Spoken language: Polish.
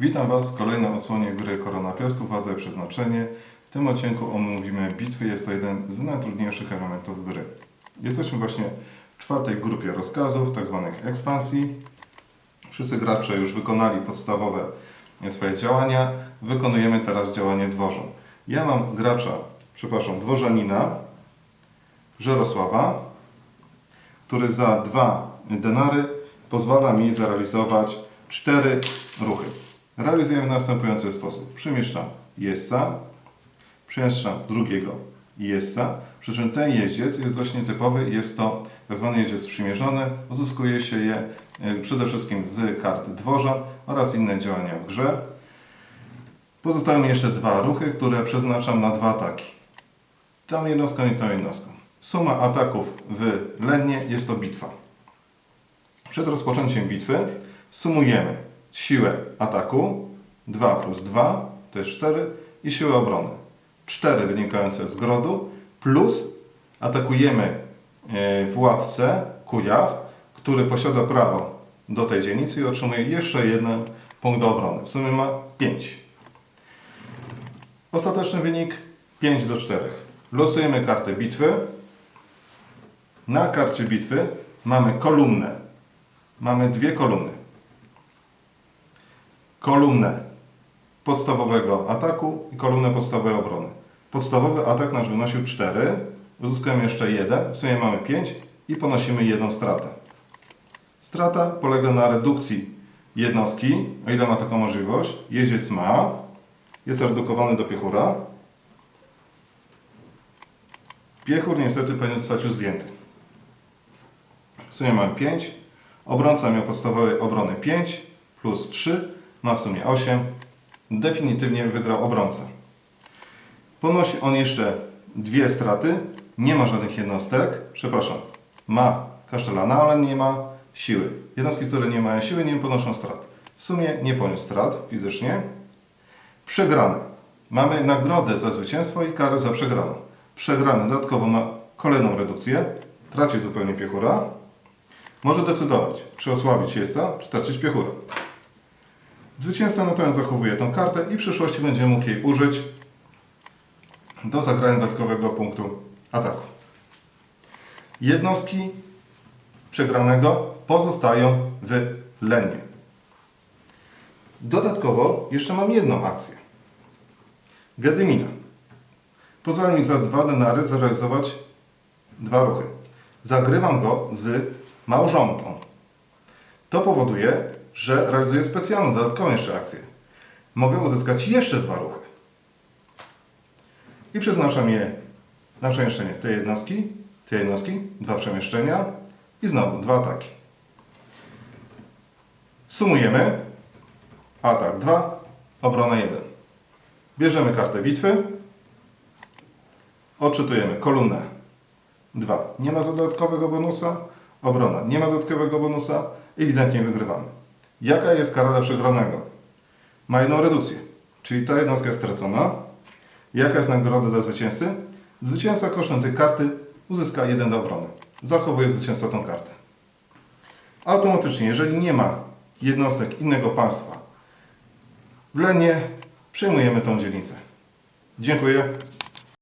Witam Was w kolejnej odsłonie gry Korona Piastów, Władza i Przeznaczenie. W tym odcinku omówimy bitwy. Jest to jeden z najtrudniejszych elementów gry. Jesteśmy właśnie w czwartej grupie rozkazów, tak zwanych ekspansji. Wszyscy gracze już wykonali podstawowe swoje działania. Wykonujemy teraz działanie dworzą. Ja mam gracza, przepraszam, dworzanina, Żerosława, który za dwa denary pozwala mi zrealizować cztery ruchy. Realizuję w następujący sposób. Przemieszczam jeźdźca, przemieszczam drugiego jeźdźca, przy czym ten jeździec jest dość nietypowy, jest to tak zwany jeździec przymierzony, uzyskuje się je e, przede wszystkim z kart dworza oraz inne działania w grze. Pozostały mi jeszcze dwa ruchy, które przeznaczam na dwa ataki. Tą jednostką i tą jednostką. Suma ataków w Lennie jest to bitwa. Przed rozpoczęciem bitwy sumujemy siłę ataku 2 plus 2 to jest 4 i siłę obrony 4 wynikające z grodu plus atakujemy e, władcę Kujaw, który posiada prawo do tej dzielnicy i otrzymuje jeszcze jeden punkt do obrony. W sumie ma 5. Ostateczny wynik 5 do 4. Losujemy kartę bitwy. Na karcie bitwy mamy kolumnę. Mamy dwie kolumny. Kolumnę podstawowego ataku i kolumnę podstawowej obrony. Podstawowy atak nasz wynosił 4, uzyskujemy jeszcze 1, w sumie mamy 5 i ponosimy jedną stratę. Strata polega na redukcji jednostki, o ile ma taką możliwość. Jeździec ma, jest redukowany do piechura. Piechur niestety powinien zostać już zdjęty. W sumie mamy 5. Obrońca miał podstawowej obrony 5 plus 3, ma w sumie 8. Definitywnie wygrał obrońca. Ponosi on jeszcze dwie straty. Nie ma żadnych jednostek. Przepraszam. Ma kasztelana, ale nie ma siły. Jednostki, które nie mają siły, nie ponoszą strat. W sumie nie poniósł strat fizycznie. Przegrany. Mamy nagrodę za zwycięstwo i karę za przegraną. Przegrany dodatkowo ma kolejną redukcję. Traci zupełnie piechura. Może decydować, czy osłabić jeźdźca, czy tracić piechurę. Zwycięzca natomiast zachowuje tą kartę i w przyszłości będzie mógł jej użyć do zagrania dodatkowego punktu ataku. Jednostki przegranego pozostają w lenie. Dodatkowo jeszcze mam jedną akcję. Gedymina. Pozwala mi za dwa denary zrealizować dwa ruchy. Zagrywam go z małżonką. To powoduje, że realizuję specjalną, dodatkową jeszcze akcję. Mogę uzyskać jeszcze dwa ruchy. I przeznaczam je na przemieszczenie tej jednostki, tej jednostki, dwa przemieszczenia i znowu dwa ataki. Sumujemy. Atak 2, obrona 1. Bierzemy kartę bitwy. Odczytujemy kolumnę 2. Nie ma dodatkowego bonusa. Obrona. Nie ma dodatkowego bonusa. Ewidentnie wygrywamy. Jaka jest kara dla przegranego? Ma jedną redukcję, czyli ta jednostka jest stracona. Jaka jest nagroda dla zwycięzcy? Zwycięzca kosztem tej karty uzyska jeden do obrony. Zachowuje zwycięzca tą kartę. Automatycznie, jeżeli nie ma jednostek innego państwa w Lenie, przejmujemy tą dzielnicę. Dziękuję.